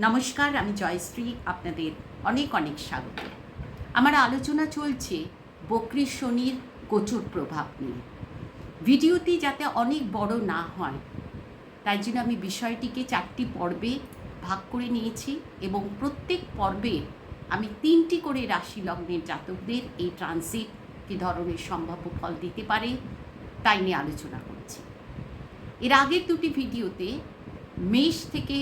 নমস্কার, আমি জয়শ্রী, আপনাদের অনেক অনেক স্বাগত। আমার আলোচনা চলছে বকরি শনির গোচর প্রভাব নিয়ে। ভিডিওটি যাতে অনেক বড় না হয়, তাই জন্য আমি বিষয়টিকে চারটি পর্বে ভাগ করে নিয়েছি এবং প্রত্যেক পর্বে আমি তিনটি করে রাশি লগ্নের জাতকদের এই ট্রানজিট কী ধরনের সম্ভাব্য ফল দিতে পারে, তাই নিয়ে আলোচনা করছি। এর আগের দুটি ভিডিওতে মেষ থেকে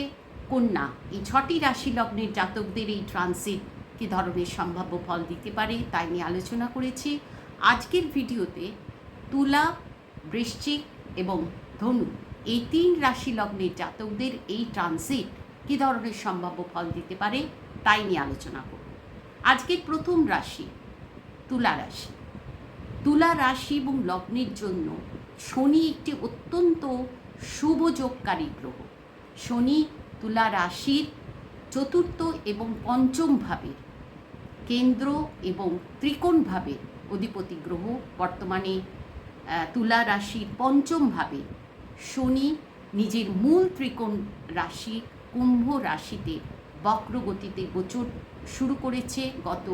কন্যা। এই ছটি রাশি লগ্নের জাতকদের এই ট্রানজিট কী ধরনের সম্ভাব্য ফল দিতে পারে, তাই নিয়ে আলোচনা করেছি। আজকের ভিডিওতে তুলা, বৃশ্চিক এবং ধনু এই তিন রাশি লগ্নের জাতকদের এই ট্রানজিট কী ধরনের সম্ভাব্য ফল দিতে পারে, তাই নিয়ে আলোচনা করব। আজকের প্রথম রাশি তুলা রাশি। তুলা রাশি এবং লগ্নের জন্য শনি একটি অত্যন্ত শুভযোগকারী গ্রহ। শনি তুলা রাশির চতুর্থ এবং পঞ্চম ভাবের, কেন্দ্র এবং ত্রিকোণ ভাবের অধিপতি গ্রহ বর্তমানে তুলা রাশির পঞ্চম ভাবে। শনি নিজের মূল ত্রিকোণ রাশি, কুম্ভ রাশিতে বক্রগতিতে গোচর শুরু করেছে গত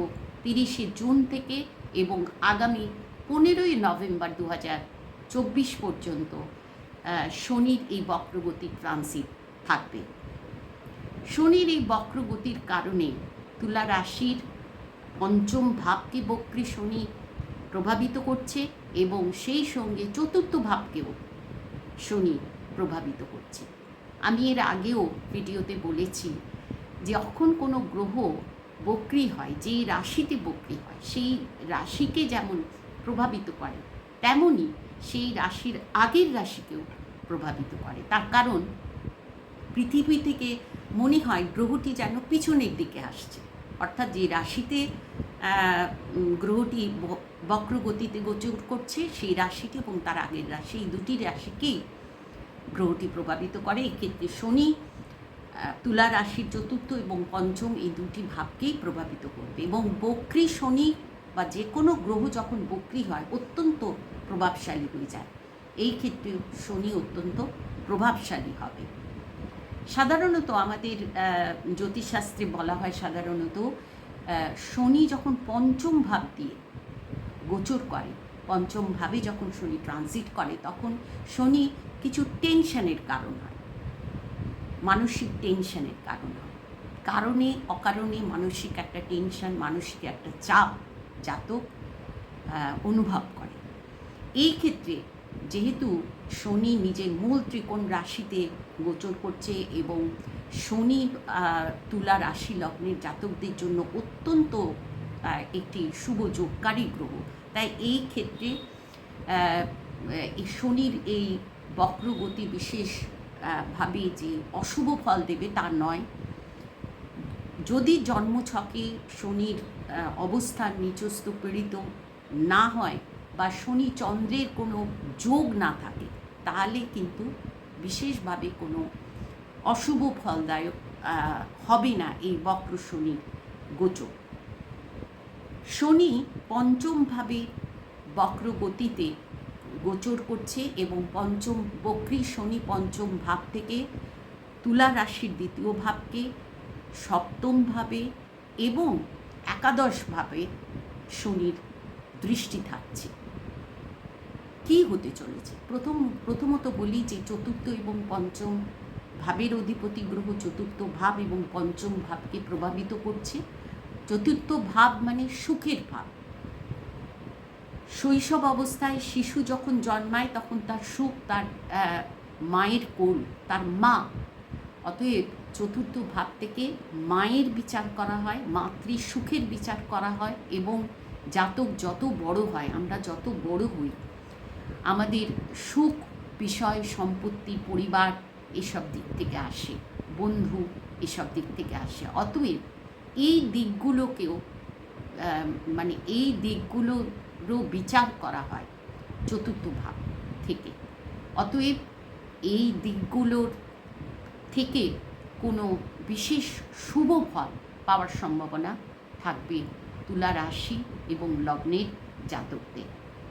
তিরিশে জুন থেকে এবং আগামী পনেরোই নভেম্বর দু চব্বিশ পর্যন্ত শনির এই বক্রগতি ট্রানজিট থাকবে। শনির এই বক্রগতির কারণে তুলা রাশির পঞ্চম ভাবকে বক্রী শনি প্রভাবিত করছে এবং সেই সঙ্গে চতুর্থ ভাবকেও শনি প্রভাবিত করছে। আমি এর আগেও ভিডিওতে বলেছি যখন কোনো গ্রহ বক্রি হয়, যেই রাশিতে বক্রি হয়, সেই রাশিকে যেমন প্রভাবিত করে তেমনই সেই রাশির আগের রাশিকেও প্রভাবিত করে। তার কারণ পৃথিবী থেকে মনে হয় গ্রহটি যেন পিছনের দিকে আসছে। অর্থাৎ যে রাশিতে গ্রহটি বক্রগতিতে গোচর করছে, সেই রাশিটি এবং তার আগের রাশি, এই দুটি রাশিকেই গ্রহটি প্রভাবিত করে। এক্ষেত্রে শনি তুলা রাশির চতুর্থ এবং পঞ্চম এই দুটি ভাবকেই প্রভাবিত করবে এবং বক্রি শনি বা যে কোনো গ্রহ যখন বক্রি হয়, অত্যন্ত প্রভাবশালী হয়ে যায়। এই ক্ষেত্রে শনি অত্যন্ত প্রভাবশালী হবে। সাধারণত আমাদের জ্যোতিষশাস্ত্রে বলা হয় সাধারণত শনি যখন পঞ্চম ভাব দিয়ে গোচর করে, পঞ্চম ভাবে যখন শনি ট্রানজিট করে, তখন শনি কিছু টেনশনের কারণ হয়। মানসিক টেনশনের কারণ হয়। কারণে, অকারণে মানসিক একটা টেনশন মানসিক একটা চাপ জাতক অনুভব করে। এই ক্ষেত্রে যেহেতু শনি নিজের মূল ত্রিকোণ রাশিতে গোচর করছে এবং শনি তুলা রাশি লগ্নের জাতকদের জন্য অত্যন্ত একটি শুভ যোগকারী গ্রহ। তাই এই ক্ষেত্রে শনির এই বক্রগতি বিশেষ ভাবে যে অশুভ ফল দেবে তা নয়। যদি জন্মছকে শনির অবস্থান নিচস্থ পীড়িত না হয় বা শনি চন্দ্রের কোনো যোগ না থাকে, তাহলে কিন্তু বিশেষভাবে কোনো অশুভ ফলদায়ক হবে না এই বক্র শনির গোচর। শনি পঞ্চমভাবে বক্রগতিতে গোচর করছে এবং পঞ্চম, বক্রী শনি পঞ্চম ভাব থেকে তুলা রাশির দ্বিতীয় ভাবকে সপ্তমভাবে এবং একাদশভাবে শনির দৃষ্টি থাকছে। কি হতে চলেছে? প্রথম, প্রথমত বলি যে চতুর্থ এবং পঞ্চম ভাবের অধিপতি গ্রহ চতুর্থ ভাব এবং পঞ্চম ভাবকে প্রভাবিত করছে। চতুর্থ ভাব মানে সুখের ভাব। শৈশব অবস্থায় শিশু যখন জন্মায় তখন তার সুখ তার মায়ের কোল, তার মা। অতএব চতুর্থ ভাব থেকে মায়ের বিচার করা হয়, মাতৃ সুখের বিচার করা হয় এবং জাতক যত বড় হয়, আমরা যত বড় হই আমাদের সুখ, বিষয়, সম্পত্তি, পরিবার এসব দিক থেকে আসে, বন্ধু এসব দিক থেকে আসে। অতএব এই দিকগুলোকেও মানে এই দিকগুলোরও বিচার করা হয় চতুর্থ ভাব থেকে। অতএব এই দিকগুলোর থেকে কোনো বিশেষ শুভ ফল পাওয়ার সম্ভাবনা থাকবে তুলা রাশি এবং লগ্নের জাতকদের।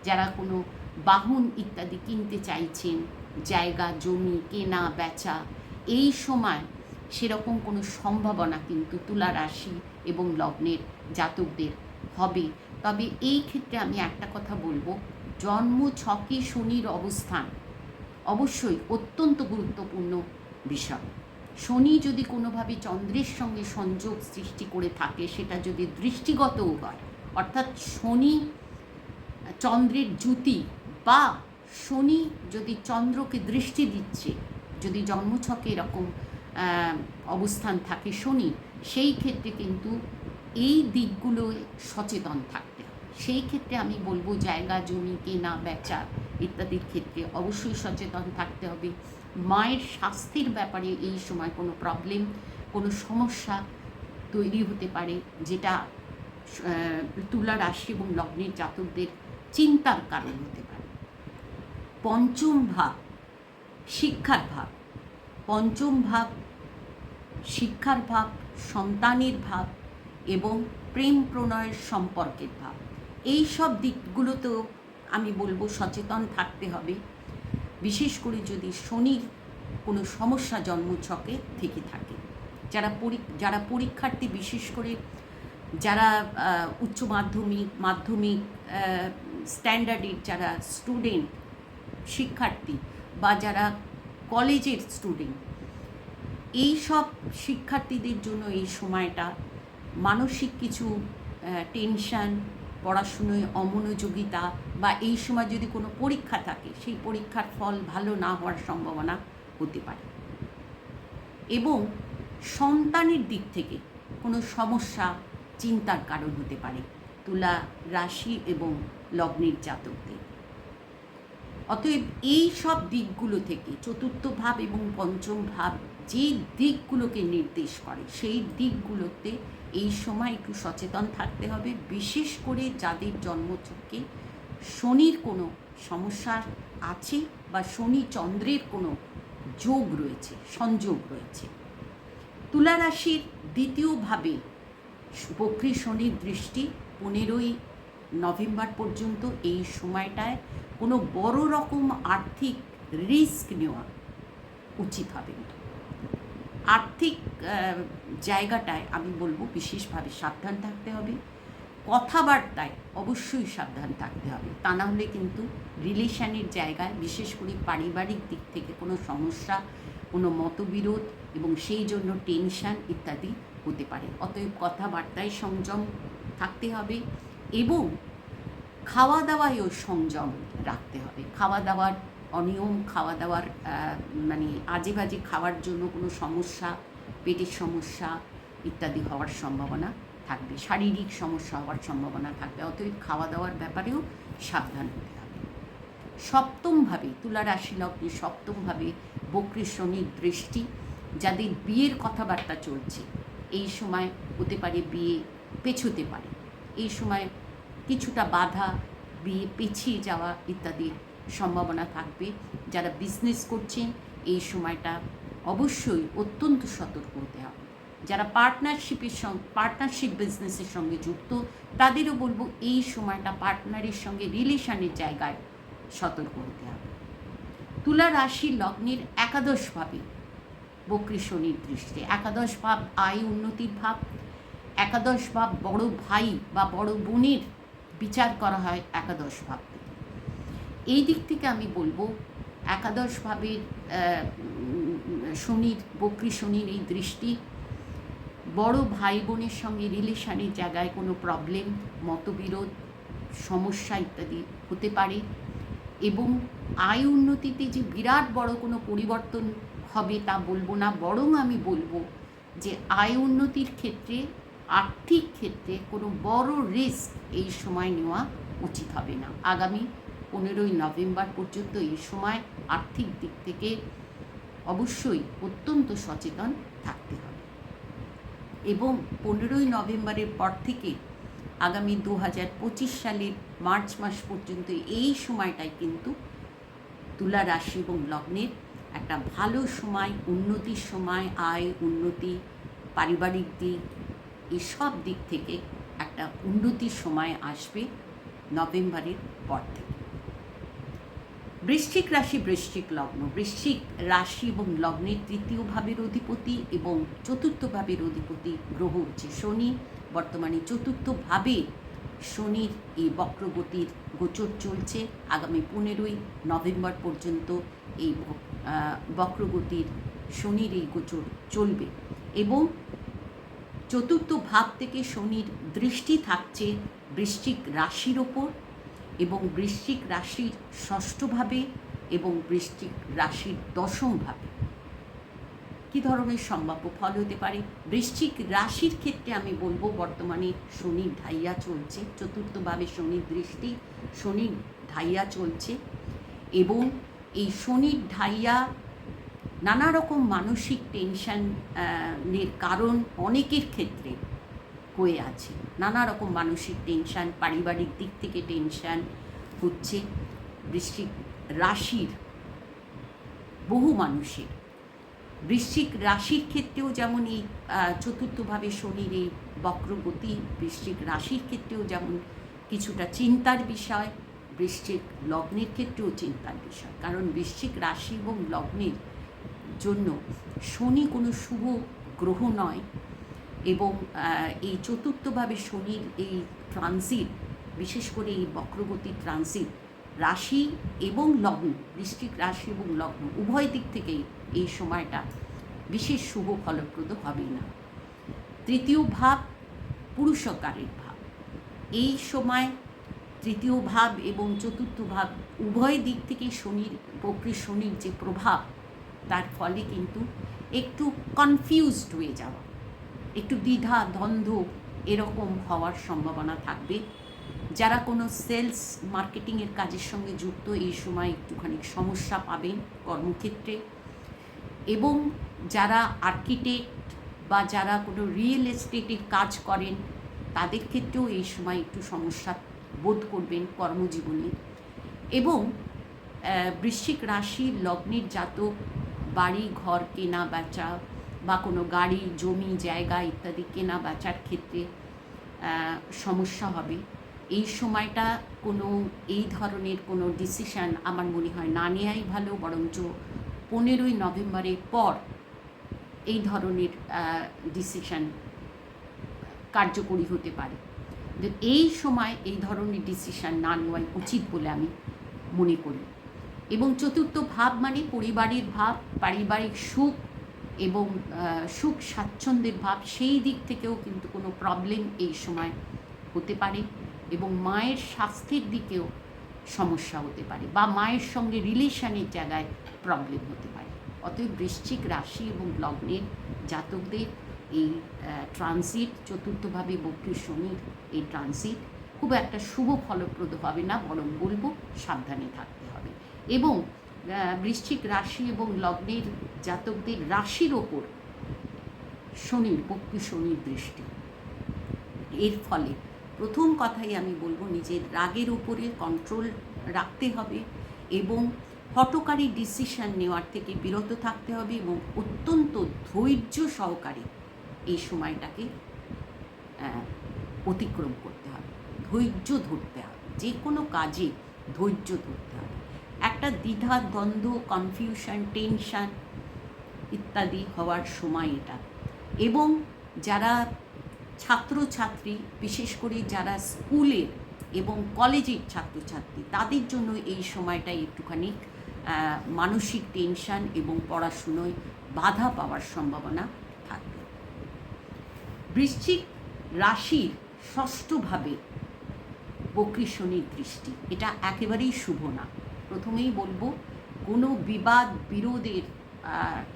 যারা কোনো বাহন ইত্যাদি কিনতে চাইছেন, জায়গা, জমি, কেনা, বেচা, এই সময় সেরকম কোনো সম্ভাবনা কিন্তু তুলা রাশি এবং লগ্নের জাতকদের হবে। তবে এই ক্ষেত্রে আমি একটা কথা বলব, জন্ম ছকে শনির অবস্থান অবশ্যই অত্যন্ত গুরুত্বপূর্ণ বিষয়। শনি যদি কোনোভাবে চন্দ্রের সঙ্গে সংযোগ সৃষ্টি করে থাকে, সেটা যদি দৃষ্টিগতও হয়, অর্থাৎ শনি চন্দ্রের জ্যুতি বা শনি যদি চন্দ্রকে দৃষ্টি দিচ্ছে, যদি জন্মছকে এরকম অবস্থান থাকে শনি, সেই ক্ষেত্রে কিন্তু এই দিকগুলো সচেতন থাকতে সেই ক্ষেত্রে আমি বলব জায়গা, জমি, কেনা, বেচা ইত্যাদির ক্ষেত্রে অবশ্যই সচেতন থাকতে হবে। মায়ের স্বাস্থ্যের ব্যাপারে এই সময় কোনো প্রবলেম কোনো সমস্যা তৈরি হতে পারে যেটা তুলা রাশি এবং লগ্নের জাতকদের চিন্তার কারণ হতে পারে। পঞ্চম ভাব শিক্ষার ভাব পঞ্চম ভাব শিক্ষার ভাব সন্তানের ভাব এবং প্রেম প্রণয়ের সম্পর্কের ভাব এই সব দিকগুলোতেও আমি বলব সচেতন থাকতে হবে। বিশেষ করে যদি শনির কোনো সমস্যা জন্মছকে থেকে থাকে। যারা পরি, যারা পরীক্ষার্থী বিশেষ করে যারা উচ্চ মাধ্যমিক মাধ্যমিক স্ট্যান্ডার্ডের যারা স্টুডেন্ট শিক্ষার্থী বা যারা কলেজের স্টুডেন্ট এই সব শিক্ষার্থীদের জন্য এই সময়টা মানসিক কিছু টেনশন পড়াশুনোয় অমনোযোগিতা বা এই সময় যদি কোনো পরীক্ষা থাকে, সেই পরীক্ষার ফল ভালো না হওয়ার সম্ভাবনা হতে পারে। এবং সন্তানের দিক থেকে কোনো সমস্যা, চিন্তার কারণ হতে পারে। তুলা রাশি এবং লগ্নের জাতকদের। অতএব এই সব দিকগুলো থেকে চতুর্থ ভাব এবং পঞ্চম ভাব যে দিকগুলোকে নির্দেশ করে, সেই দিকগুলোতে এই সময় একটু সচেতন থাকতে হবে। বিশেষ করে যাদের জন্মচক্রে শনির কোনো সমস্যা আছে বা শনি চন্দ্রের কোনো যোগ রয়েছে, সংযোগ রয়েছে, তুলা রাশির দ্বিতীয়ভাবে বক্রী শনির দৃষ্টি পনেরোই নভেম্বর পর্যন্ত এই সময়টায় কোনো বড় রকম আর্থিক রিস্ক নেওয়া উচিত হবে না। আর্থিক জায়গাটায় আমি বলব বিশেষভাবে সাবধান থাকতে হবে। কথাবার্তায় অবশ্যই সাবধান থাকতে হবে। তা না হলে কিন্তু রিলেশনের জায়গায়, বিশেষ করে পারিবারিক দিক থেকে কোনো সমস্যা, কোনো মতবিরোধ এবং সেই জন্য টেনশান ইত্যাদি হতে পারে। অতএব কথাবার্তায় সংযম থাকতে হবে এবং খাওয়া দাওয়ায় দাওয়ায়ও সংযম রাখতে হবে। খাওয়া দাওয়ার অনিয়ম খাওয়া দাওয়ার মানে আজে বাজে খাওয়ার জন্য কোনো সমস্যা, পেটের সমস্যা ইত্যাদি হওয়ার সম্ভাবনা থাকবে। শারীরিক সমস্যা হওয়ার সম্ভাবনা থাকবে। অতএব খাওয়া দাওয়ার ব্যাপারেও সাবধান হতে হবে। সপ্তমভাবে তুলা রাশি লগ্নে সপ্তমভাবে বক্রী শনির দৃষ্টি, যাদের বিয়ের কথাবার্তা চলছে, এই সময় হতে পারে বিয়ে পেছোতে পারে। এই সময় কিছুটা বাধা পিছিয়ে যাওয়া ইত্যাদির সম্ভাবনা থাকবে। যারা বিজনেস করছেন, এই সময়টা অবশ্যই অত্যন্ত সতর্ক হতে হবে। যারা পার্টনারশিপের সঙ্গে পার্টনারশিপ বিজনেসের সঙ্গে যুক্ত, তাদেরও বলব এই সময়টা পার্টনারের সঙ্গে রিলেশনের জায়গায় সতর্ক হতে হবে। তুলা রাশি লগ্নের একাদশভাবে বক্রী শনির দৃষ্টি। একাদশ ভাব আয় উন্নতির ভাব, একাদশ ভাব বড় ভাই বা বড় বোনের বিচার করা হয় একাদশ ভাব এই দিক থেকে আমি বলব একাদশ ভাবের শনির, বক্রী শনির এই দৃষ্টি, বড় ভাই বোনের সঙ্গে রিলেশনের জায়গায় কোনো প্রবলেম, মতবিরোধ, সমস্যা ইত্যাদি হতে পারে এবং আয় উন্নতিতে যে বিরাট বড় কোনো পরিবর্তন হবে তা বলব না, বরং আমি বলব যে আয় উন্নতির ক্ষেত্রে আর্থিক ক্ষেত্রে কোনো বড় রিস্ক এই সময় নেওয়া উচিত হবে না। আগামী পনেরোই নভেম্বর পর্যন্ত এই সময় আর্থিক দিক থেকে অবশ্যই অত্যন্ত সচেতন থাকতে হবে। এবং পনেরোই নভেম্বরের পর থেকে আগামী দু হাজার পঁচিশ সালের মার্চ মাস পর্যন্ত এই সময়টাই কিন্তু তুলা রাশি এবং লগ্নের একটা ভালো সময়, উন্নতির সময়, আয়, উন্নতি, পারিবারিক দিক এসব দিক থেকে একটা উন্নতির সময় আসবে নভেম্বরের পর থেকে। বৃশ্চিক রাশি, বৃশ্চিক লগ্ন। বৃশ্চিক রাশি এবং লগ্নের তৃতীয় ভাবের অধিপতি এবং চতুর্থ ভাবের অধিপতি গ্রহ হচ্ছে শনি। বর্তমানে চতুর্থ ভাবে শনির এই বক্রগতির গোচর চলছে। আগামী পনেরোই নভেম্বর পর্যন্ত এই বক্রগতির শনির এই গোচর চলবে এবং চতুর্থ ভাব থেকে শনির দৃষ্টি থাকছে বৃশ্চিক রাশির ওপর এবং বৃশ্চিক রাশির ষষ্ঠভাবে এবং বৃশ্চিক রাশির দশম ভাবে। কী ধরনের সম্ভাব্য ফল হতে পারে? বৃশ্চিক রাশির ক্ষেত্রে আমি বলব বর্তমানে শনির ঢাইয়া চলছে চতুর্থভাবে শনির দৃষ্টি, শনির ঢাইয়া চলছে এবং এই শনির ঢাইয়া নানা রকম মানসিক টেনশন এর কারণ অনেকের ক্ষেত্রে হয়ে আছে। নানা রকম মানসিক টেনশন পারিবারিক দিক থেকে টেনশন হচ্ছে। বৃশ্চিক রাশির, বহু মানুষের। বৃশ্চিক রাশির ক্ষেত্রেও যেমন এই চতুর্থভাবে শনির এই বক্রগতি, বৃশ্চিক রাশির ক্ষেত্রেও যেমন কিছুটা চিন্তার বিষয়, বৃশ্চিক লগ্নের ক্ষেত্রেও চিন্তার বিষয়। কারণ বৃশ্চিক রাশি এবং লগ্নের জন্য শনি কোনো শুভ গ্রহ নয় এবং এই চতুর্থভাবে শনির এই ট্রানজিট বিশেষ করে এই বক্রগতি ট্রানজিট রাশি এবং লগ্ন, বৃশ্চিক রাশি এবং লগ্ন, উভয় দিক থেকেই এই সময়টা বিশেষ শুভ ফলপ্রদ হবে না। তৃতীয় ভাব পুরুষকারের ভাব। এই সময় তৃতীয় ভাব এবং চতুর্থ ভাব উভয় দিক থেকেই শনির, বক্রী শনির যে প্রভাব তার ফলে কিন্তু একটু কনফিউজড হয়ে যাওয়া, একটু দ্বিধা, দ্বন্দ্ব এরকম হওয়ার সম্ভাবনা থাকবে। যারা কোনো সেলস মার্কেটিংয়ের কাজের সঙ্গে যুক্ত, এই সময় একটুখানি সমস্যা পাবেন কর্মক্ষেত্রে। এবং যারা আর্কিটেক্ট বা যারা কোনো রিয়েল এস্টেটের কাজ করেন, তাদের ক্ষেত্রেও এই সময় একটু সমস্যা বোধ করবেন কর্মজীবনে। এবং বৃশ্চিক রাশি, লগ্নের জাতক বাড়ি, ঘর কেনা বেচা বা কোনো গাড়ি, জমি, জায়গা ইত্যাদি কেনা বেচার ক্ষেত্রে সমস্যা হবে। এই সময়টা কোনো, এই ধরনের কোনো ডিসিশান আমার মনে হয় না নেওয়াই ভালো, বরঞ্চ পনেরোই নভেম্বরের পর এই ধরনের ডিসিশান কার্যকরী হতে পারে। এই সময় এই ধরনের ডিসিশান না নেওয়াই উচিত বলে আমি মনে করি। এবং চতুর্থ ভাব মানে পরিবারের ভাব, পারিবারিক সুখ এবং সুখ স্বাচ্ছন্দ্যের ভাব, সেই দিক থেকেও কিন্তু কোনো প্রবলেম এই সময় হতে পারে এবং মায়ের স্বাস্থ্যের দিকেও সমস্যা হতে পারে বা মায়ের সঙ্গে রিলেশনের জায়গায় প্রবলেম হতে পারে। অতএব বৃশ্চিক রাশি এবং লগ্নের জাতকদের এই ট্রানজিট চতুর্থভাবে বক্রী শনির এই ট্রানজিট খুব একটা শুভ ফলপ্রদ হবে না, বরং বলব সাবধানে থাকতে এবং বৃশ্চিক রাশি এবং লগ্নের জাতকদের রাশির ওপর শনির বক্রী শনির দৃষ্টি। এর ফলে প্রথম কথাই আমি বলব, নিজের রাগের উপরে কন্ট্রোল রাখতে হবে এবং হটকারী ডিসিশন নেওয়ার থেকে বিরত থাকতে হবে এবং অত্যন্ত ধৈর্য সহকারে এই সময়টাকে অতিক্রম করতে হবে। ধৈর্য ধরতে হবে। যে কোনো কাজে ধৈর্য ধরতে একটা দ্বিধা, দ্বন্দ্ব কনফিউশন টেনশন ইত্যাদি হওয়ার সময় এটা। এবং যারা ছাত্রছাত্রী, বিশেষ করে যারা স্কুলে এবং কলেজের ছাত্রছাত্রী, তাদের জন্য এই সময়টা একটুখানি মানসিক টেনশন এবং পড়াশুনোয় বাধা পাওয়ার সম্ভাবনা থাকবে। বৃশ্চিক রাশির ষষ্ঠভাবে বক্রী দৃষ্টি, এটা একেবারেই শুভ না। প্রথমেই বলব, কোনো বিবাদ বিরোধের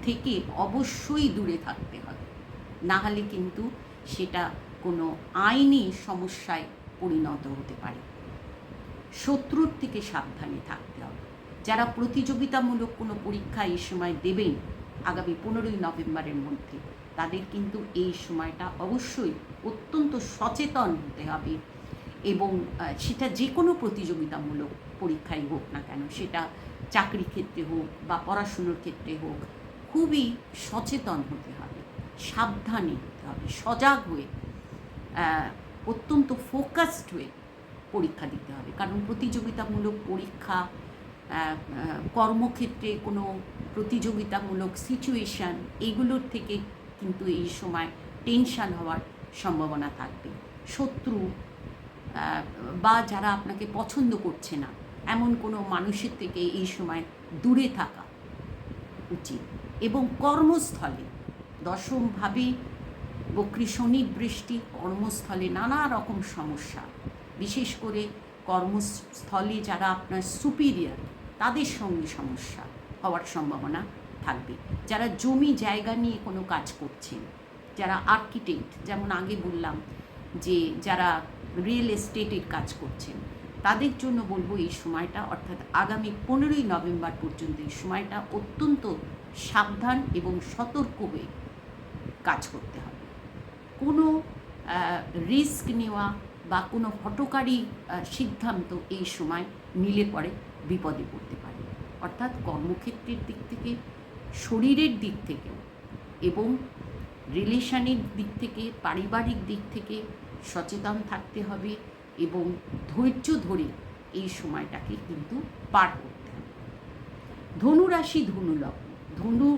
থেকে অবশ্যই দূরে থাকতে হবে। না হলে কিন্তু সেটা কোনো আইনি সমস্যায় পরিণত হতে পারে। শত্রুর থেকে সাবধানে থাকতে হবে। যারা প্রতিযোগিতামূলক কোনো পরীক্ষা এই সময় দেবেন, আগামী পনেরোই নভেম্বরের মধ্যে, তাদের কিন্তু এই সময়টা অবশ্যই অত্যন্ত সচেতন হতে হবে এবং সেটা যে কোনো প্রতিযোগিতামূলক পরীক্ষাই হোক না কেন, সেটা চাকরি ক্ষেত্রে হোক বা পড়াশুনোর ক্ষেত্রে হোক, খুবই সচেতন হতে হবে, সাবধানে হতে হবে, সজাগ হয়ে অত্যন্ত ফোকাসড হয়ে পরীক্ষা দিতে হবে। কারণ প্রতিযোগিতামূলক পরীক্ষা কর্মক্ষেত্রে কোনো প্রতিযোগিতামূলক সিচুয়েশান এগুলোর থেকে কিন্তু এই সময় টেনশান হওয়ার সম্ভাবনা থাকবে। শত্রু বা যারা আপনাকে পছন্দ করছে না এমন কোনো মানুষের থেকে এই সময় দূরে থাকা উচিত। এবং কর্মস্থলে দশমভাবে বক্রী শনির বৃষ্টি, কর্মস্থলে নানা রকম সমস্যা। বিশেষ করে কর্মস্থলে যারা আপনার সুপিরিয়ার তাদের সঙ্গে সমস্যা হওয়ার সম্ভাবনা থাকবে। যারা জমি জায়গা নিয়ে কোনো কাজ করছেন, যারা আর্কিটেক্ট যেমন আগে বললাম যে যারা রিয়েল এস্টেটের কাজ করছেন তাদের জন্য বলব এই সময়টা, অর্থাৎ আগামী পনেরোই নভেম্বর পর্যন্ত এই সময়টা অত্যন্ত সাবধান এবং সতর্ক হয়ে কাজ করতে হবে। কোনো রিস্ক নেওয়া বা কোনো হটকারী সিদ্ধান্ত এই সময় নিলে পরে বিপদে পড়তে পারে। অর্থাৎ কর্মক্ষেত্রের দিক থেকে, শরীরের দিক থেকে এবং রিলেশনের দিক থেকে, পারিবারিক দিক থেকে সচেতন থাকতে হবে এবং ধৈর্য ধরে এই সময়টাকে কিন্তু পার করতে হবে। ধনু রাশি, ধনু লগ্ন। ধনু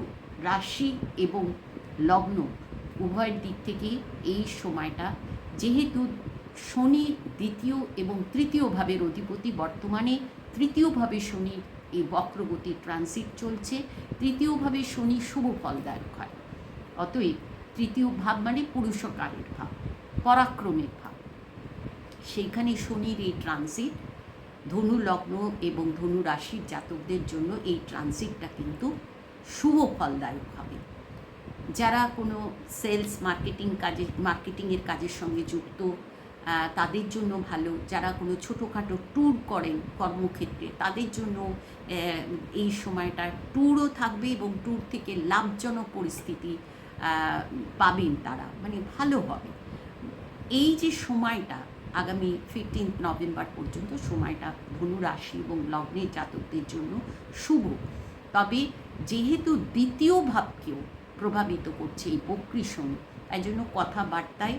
রাশি এবং লগ্ন উভয়ের দিক থেকে এই সময়টা যেহেতু শনি দ্বিতীয় এবং তৃতীয়ভাবের অধিপতি, বর্তমানে তৃতীয়ভাবে শনি এই বক্রগতির ট্রানজিট চলছে। তৃতীয়ভাবে শনি শুভ ফলদায়ক হয়। অতএব তৃতীয় ভাব মানে পুরুষকারের ভাব, পরাক্রমের সেইখানে শনির এই ট্রানজিট ধনু লগ্ন এবং ধনু রাশির জাতকদের জন্য এই ট্রানজিটটা কিন্তু শুভ ফলদায়ক হবে। যারা কোনো সেলস মার্কেটিং কাজে মার্কেটিংয়ের কাজের সঙ্গে যুক্ত তাদের জন্য ভালো। যারা কোনো ছোটোখাটো ট্যুর করেন কর্মক্ষেত্রে, তাদের জন্য এই সময়টা ট্যুরও থাকবে এবং ট্যুর থেকে লাভজনক পরিস্থিতি পাবেন তারা। মানে ভালো হবে। এই যে সময়টা আগামী ফিফটিন নভেম্বর পর্যন্ত সময়টা ধনু রাশি এবং লগ্নের জাতকদের জন্য শুভ। তবে যেহেতু দ্বিতীয় ভাবকেও প্রভাবিত করছে এই বক্রী তাই জন্য কথাবার্তায়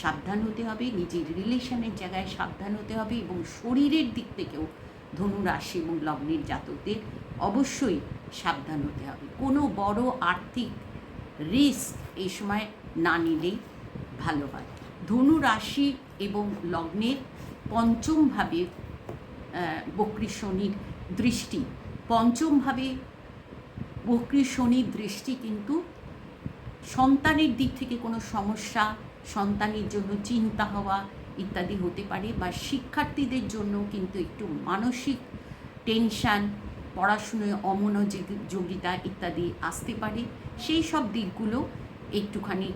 সাবধান হতে হবে, নিজের রিলেশনের জায়গায় সাবধান হতে হবে এবং শরীরের দিক থেকেও ধনু রাশি এবং লগ্নের জাতকদের অবশ্যই সাবধান হতে হবে। কোনো বড় আর্থিক রিস্ক এই সময় না নিলেই ভালো হয়। ধনু রাশি এবং লগ্নের পঞ্চমভাবে বক্রী শনির দৃষ্টি। পঞ্চমভাবে বক্রী শনির দৃষ্টি কিন্তু সন্তানের দিক থেকে কোনো সমস্যা, সন্তানের জন্য চিন্তা হওয়া ইত্যাদি হতে পারে বা শিক্ষার্থীদের জন্য কিন্তু একটু মানসিক টেনশান, পড়াশুনোয় অমনোযোগিতা ইত্যাদি আসতে পারে। সেই সব দিকগুলো একটুখানি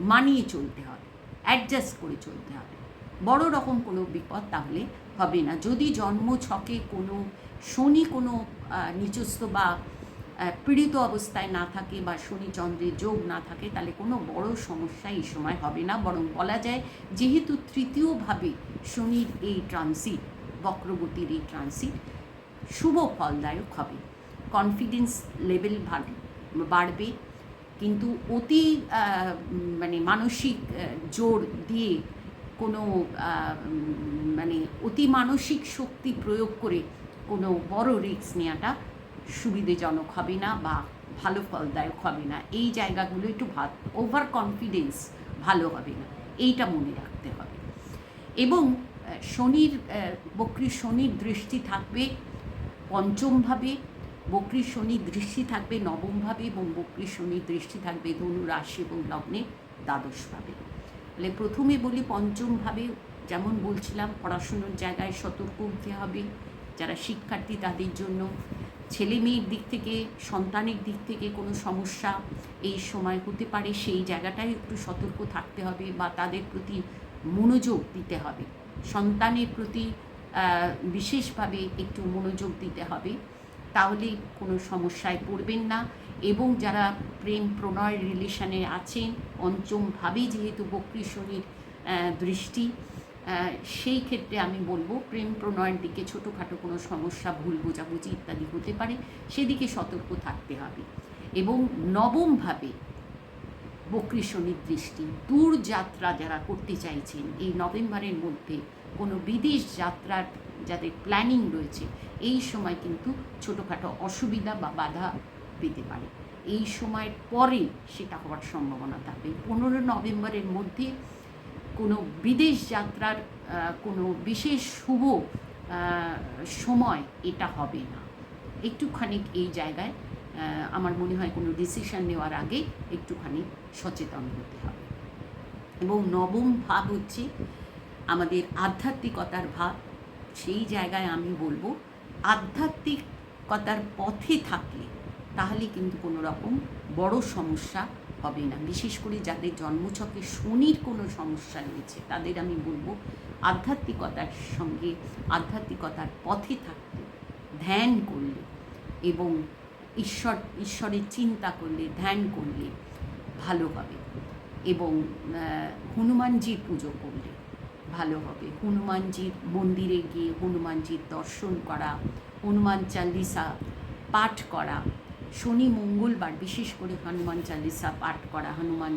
মানিয়ে চলতে হবে। অ্যাডজাস্ট করে চলতে হবে। বড় রকম কোনো বিপদ তাহলে হবে না। যদি জন্ম ছকে কোনো শনি কোনো আহ, নিচস্থ বা পীড়িত অবস্থায় না থাকে বা শনি চন্দ্রের যোগ না থাকে তাহলে কোনো বড় সমস্যা এই সময় হবে না। বরং বলা যায় যেহেতু তৃতীয়ভাবে শনির এই ট্রানজিট বক্রগতির এই ট্রানজিট শুভ ফলদায়ক হবে। কনফিডেন্স লেভেল বাড়বে। কিন্তু অতি মানে মানসিক জোর দিয়ে কোনো মানে অতি মানসিক শক্তি প্রয়োগ করে কোনো বড় রিস্ক নেওয়াটা সুবিধেজনক হবে না বা ভালো ফলদায়ক হবে না। এই জায়গাগুলো একটু ভাত ওভার কনফিডেন্স ভালো হবে না। এইটা মনে রাখতে হবে। এবং শনির বক্রী শনির দৃষ্টি থাকবে পঞ্চমভাবে বক্রী শনির দৃষ্টি থাকবে নবমভাবে এবং বক্রী শনির দৃষ্টি থাকবে ধনু রাশি এবং লগ্নে দ্বাদশভাবে। তাহলে প্রথমে বলি পঞ্চমভাবে, যেমন বলছিলাম, পড়াশুনোর জায়গায় সতর্ক হতে হবে। যারা শিক্ষার্থী, তাদের জন্য ছেলে মেয়ের দিক থেকে, সন্তানের দিক থেকে কোনো সমস্যা এই সময় হতে পারে, সেই জায়গাটায় একটু সতর্ক থাকতে হবে বা তাদের প্রতি মনোযোগ দিতে হবে। সন্তানের প্রতি বিশেষভাবে একটু মনোযোগ দিতে হবে। তাহলে কোনো সমস্যায় পড়বেন না। এবং যারা প্রেম প্রণয় রিলেশনে আছেন পঞ্চমভাবে যেহেতু বক্রী শনির দৃষ্টি সেই ক্ষেত্রে আমি বলব প্রেম প্রণয়ের দিকে ছোটোখাটো কোনো সমস্যা, ভুল বোঝাবুঝি ইত্যাদি হতে পারে, সেদিকে সতর্ক থাকতে হবে। এবং নবমভাবে বক্রী শনির দৃষ্টি, দূর যাত্রা যারা করতে চাইছেন, এই নভেম্বরের মধ্যে কোনো বিদেশ যাত্রার যাদের প্ল্যানিং রয়েছে, এই সময় কিন্তু ছোটোখাটো অসুবিধা বা বাধা পেতে পারে। এই সময়ের পরে সেটা হওয়ার সম্ভাবনা থাকবে। পনেরো নভেম্বরের মধ্যে কোনো বিদেশ যাত্রার কোনো বিশেষ শুভ সময় এটা হবে না। একটুখানি এই জায়গায় আমার মনে হয় কোনো ডিসিশন নেওয়ার আগে একটুখানি সচেতন হতে হবে। এবং নবম ভাব হচ্ছে আমাদের আধ্যাত্মিকতার ভাব, সেই জায়গায় আমি বলব, আধ্যাত্মিকতার পথে থাকলে তাহলে কিন্তু কোনো রকম বড় সমস্যা হবে না। বিশেষ করে যাদের জন্মছকে শনির কোনো সমস্যা রয়েছে, তাদের আমি বলব আধ্যাত্মিকতার সঙ্গে আধ্যাত্মিকতার পথে থাকতে, ধ্যান করলে এবং ঈশ্বর, ঈশ্বরের চিন্তা করলে, ধ্যান করলে ভালো হবে এবং হনুমানজির পুজো করলে ভালো হবে। হনুমানজির মন্দিরে গিয়ে হনুমানজির দর্শন করা, হনুমান চালিসা পাঠ করা, শনি মঙ্গলবার বিশেষ করে হনুমান চালিসা পাঠ করা, হনুমান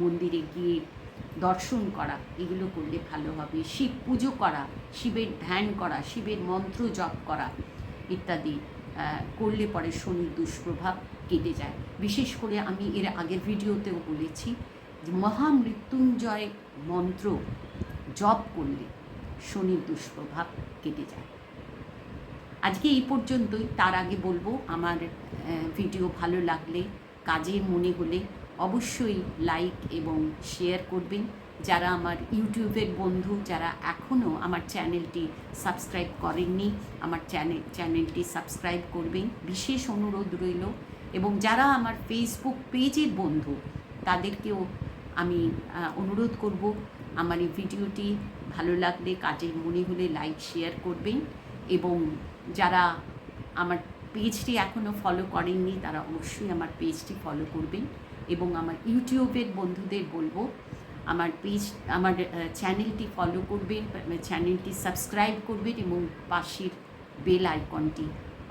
মন্দিরে গিয়ে দর্শন করা, এগুলো করলে ভালো হবে। শিব পুজো করা, শিবের ধ্যান করা, শিবের মন্ত্র জপ করা ইত্যাদি করলে পরে শনির দুষ্প্রভাব কেটে যায়। বিশেষ করে আমি এর আগের ভিডিওতেও বলেছি মহামৃত্যুঞ্জয় মন্ত্র জপ করলে শনির দুষ্প্রভাব কেটে যায়। আজকে এই পর্যন্তই। তার আগে বলব, আমার ভিডিও ভালো লাগলে কাজে মনে হলে অবশ্যই লাইক এবং শেয়ার করবেন। যারা আমার ইউটিউবের বন্ধু, যারা এখনও আমার চ্যানেলটি সাবস্ক্রাইব করেননি, আমার চ্যানেল চ্যানেলটি সাবস্ক্রাইব করবেন। বিশেষ অনুরোধ রইল। এবং যারা আমার ফেসবুক পেজের বন্ধু, তাদেরকেও আমি অনুরোধ করব আমার এই ভিডিওটি ভালো লাগলে কাজে মনে হলে লাইক, শেয়ার করবেন এবং যারা আমার পেজটি এখনও ফলো করেননি, তারা অবশ্যই আমার পেজটি ফলো করবেন এবং আমার ইউটিউবের বন্ধুদের বলব, আমার পেজ, আমার চ্যানেলটি ফলো করবেন চ্যানেলটি সাবস্ক্রাইব করবেন এবং পাশের বেল আইকনটি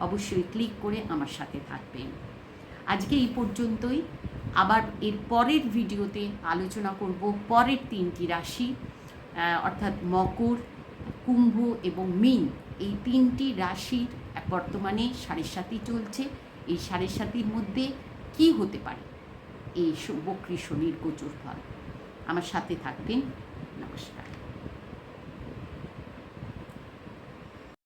অবশ্যই ক্লিক করে আমার সাথে থাকবেন। আজকে এই পর্যন্তই। আবার এর পরের ভিডিওতে আলোচনা করব পরের তিনটি রাশি অর্থাৎ মকর, কুম্ভ এবং মিন। এই তিনটি রাশির বর্তমানে সাড়ে সাতি চলছে। এই সাড়ে সাতির মধ্যে কি হতে পারে? এই বক্রী শনির গোচর ফল। আমার সাথে থাকবেন। নমস্কার।